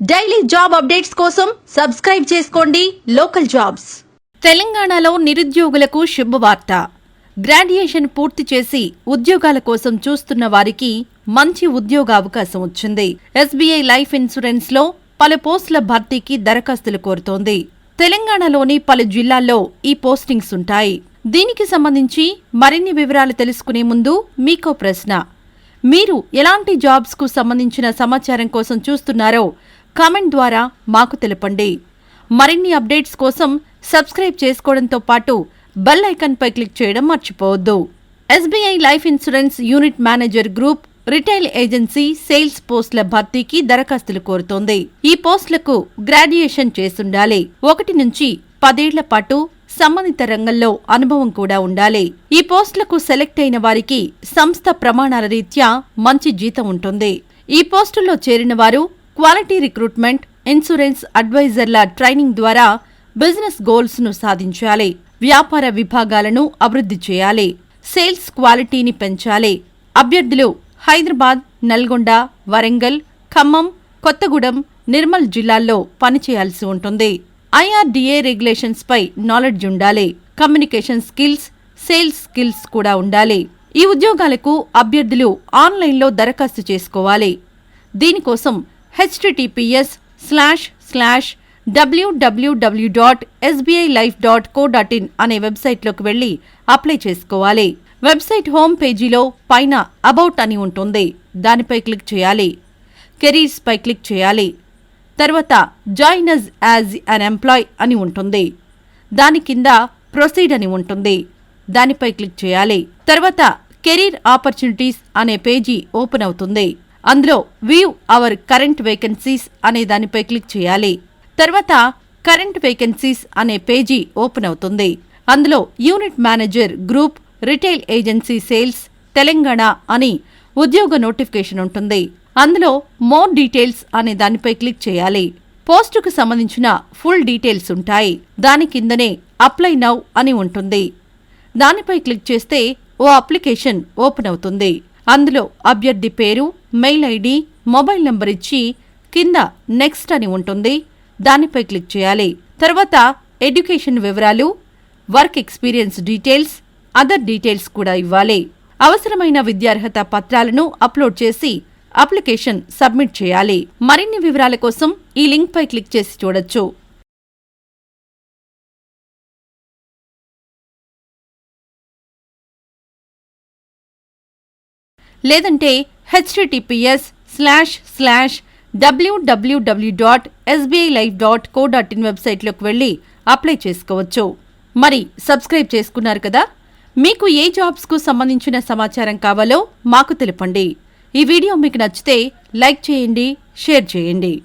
Daily job updates కోసం subscribe చేసుకోండి local jobs. తెలంగాణలో నిరుద్యోగులకు శుభవార్త. గ్రాడ్యుయేషన్ పూర్తి చేసి ఉద్యోగాల కోసం చూస్తున్న వారికి మంచి ఉద్యోగ అవకాశం వచ్చింది. ఎస్బీఐ లైఫ్ ఇన్సూరెన్స్లో పలు పోస్టుల భర్తీకి దరఖాస్తులు కోరుతోంది. తెలంగాణలోని పలు జిల్లాల్లో ఈ పోస్టింగ్స్ ఉంటాయి. దీనికి సంబంధించి మరిన్ని వివరాలు తెలుసుకునే ముందు మీకో ప్రశ్న. మీరు ఎలాంటి జాబ్స్కు సంబంధించిన సమాచారం కోసం చూస్తున్నారో కామెంట్ ద్వారా మాకు తెలపండి. మరిన్ని అప్డేట్స్ కోసం సబ్స్క్రైబ్ చేసుకోవడంతో పాటు బెల్ ఐకాన్పై క్లిక్ చేయడం మర్చిపోవద్దు. SBI life insurance unit manager group retail agency sales పోస్టుల భర్తీకి దరఖాస్తులు కోరుతోంది. ఈ పోస్టులకు గ్రాడ్యుయేషన్ చేసుండాలి ఒకటి నుంచి పదేళ్ళ పాటు సంబంధిత రంగంలో అనుభవం కూడా ఉండాలి. ఈ పోస్టులకు సెలెక్ట్ అయిన వారికి సంస్థ ప్రమాణాల రీత్యా మంచి జీతం ఉంటుంది. ఈ పోస్టుల్లో చేరిన వారు క్వాలిటీ రిక్రూట్మెంట్ ఇన్సూరెన్స్ అడ్వైజర్ల ట్రైనింగ్ ద్వారా బిజినెస్ గోల్స్ను సాధించాలి. వ్యాపార విభాగాలను అభివృద్ధి చేయాలి. సేల్స్ క్వాలిటీని పెంచాలి. అభ్యర్థులు హైదరాబాద్ నల్గొండ వరంగల్ ఖమ్మం కొత్తగూడెం నిర్మల్ జిల్లాల్లో పనిచేయాల్సి ఉంటుంది. ఐఆర్డీఏ రెగ్యులేషన్స్పై నాలెడ్జ్ ఉండాలి. కమ్యూనికేషన్ స్కిల్స్ సేల్స్ స్కిల్స్ కూడా ఉండాలి. ఈ ఉద్యోగాలకు అభ్యర్థులు ఆన్లైన్లో దరఖాస్తు చేసుకోవాలి. దీనికోసం HTTPS slash slash WWW dot SBI life dot co dot in అనే వెబ్సైట్లోకి వెళ్ళి అప్లై చేసుకోవాలి. వెబ్సైట్ హోమ్ పేజీలో పైన అబౌట్ అని ఉంటుంది. దానిపై క్లిక్ చేయాలి. కెరీర్స్పై క్లిక్ చేయాలి. తర్వాత join us as an employee అని ఉంటుంది. దాని కింద ప్రొసీడ్ అని ఉంటుంది. దానిపై క్లిక్ చేయాలి. తర్వాత కెరీర్ ఆపర్చునిటీస్ అనే పేజీ ఓపెన్ అవుతుంది. అందులో వ్యూ అవర్ కరెంట్ వేకెన్సీస్ అనే దానిపై క్లిక్ చేయాలి. తర్వాత కరెంట్ వేకెన్సీస్ అనే పేజీ ఓపెన్ అవుతుంది. అందులో unit manager group retail agency sales Telangana అని ఉద్యోగ నోటిఫికేషన్ ఉంటుంది. అందులో మోర్ డీటెయిల్స్ అనే దానిపై క్లిక్ చేయాలి. పోస్టుకు సంబంధించిన ఫుల్ డీటెయిల్స్ ఉంటాయి. దాని కిందనే అప్లై నౌ అని ఉంటుంది. దానిపై క్లిక్ చేస్తే ఓ అప్లికేషన్ ఓపెన్ అవుతుంది. అందులో అభ్యర్థి పేరు మెయిల్ ఐడి మొబైల్ నంబర్ ఇచ్చి కింద నెక్స్ట్ అని ఉంటుంది. దానిపై క్లిక్ చేయాలి. తర్వాత ఎడ్యుకేషన్ వివరాలు work experience details other details కూడా ఇవ్వాలి. అవసరమైన విద్యార్హత పత్రాలను అప్లోడ్ చేసి అప్లికేషన్ సబ్మిట్ చేయాలి. మరిన్ని వివరాల కోసం ఈ లింక్ పై క్లిక్ చేసి చూడొచ్చు. లేదంటే HTTPS slash slash WWW dot SBI life dot co dot in వెబ్సైట్లోకి వెళ్ళి అప్లై చేసుకోవచ్చు. మరి సబ్స్క్రైబ్ చేసుకున్నారు కదా? మీకు ఏ జాబ్స్కు సంబంధించిన సమాచారం కావాలో మాకు తెలపండి. ఈ వీడియో మీకు నచ్చితే లైక్ చేయండి షేర్ చేయండి.